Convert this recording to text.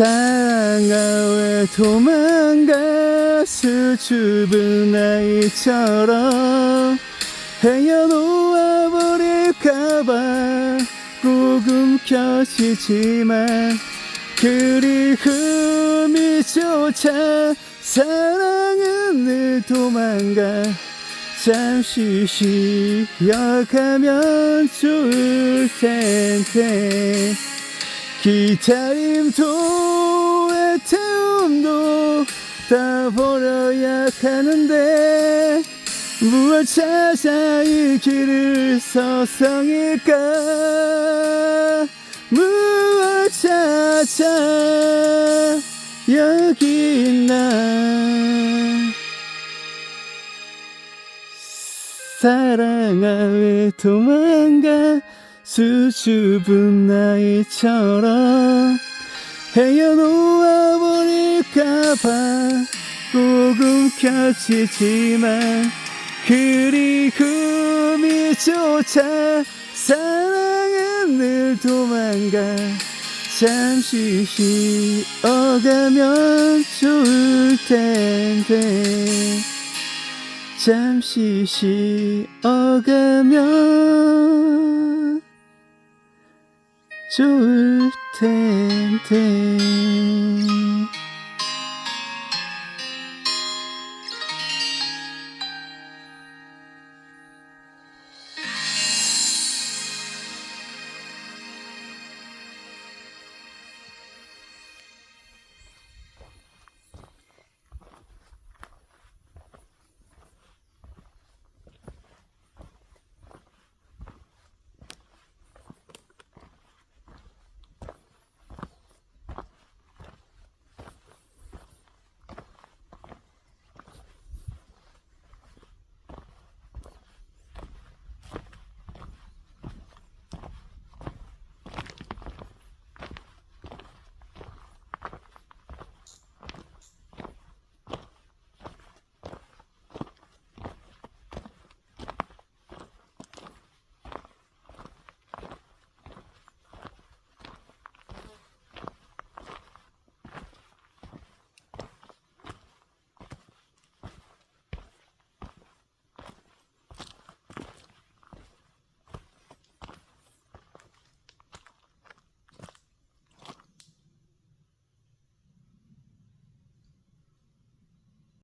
왜 도망가 수줍은 아이처럼 헤어놓아 버릴까봐 꼭 움켜쥐지만 그리움이 쫓아 사랑은 늘 도망가 잠시 쉬어가면 좋을 텐데 기다림도 애태움도 다 버려야 하는데 무얼 찾아 이 길을 서성일까? 무얼 찾아 여기 있나? 사랑아 왜 도망가 수줍은 나이처럼 헤어놓아 버릴까봐 꼭 움켜쥐지만 그리움이 쫓아 사랑은 늘 도망가 잠시 쉬어가면 좋을 텐데 잠시 쉬어가면 좋을 텐데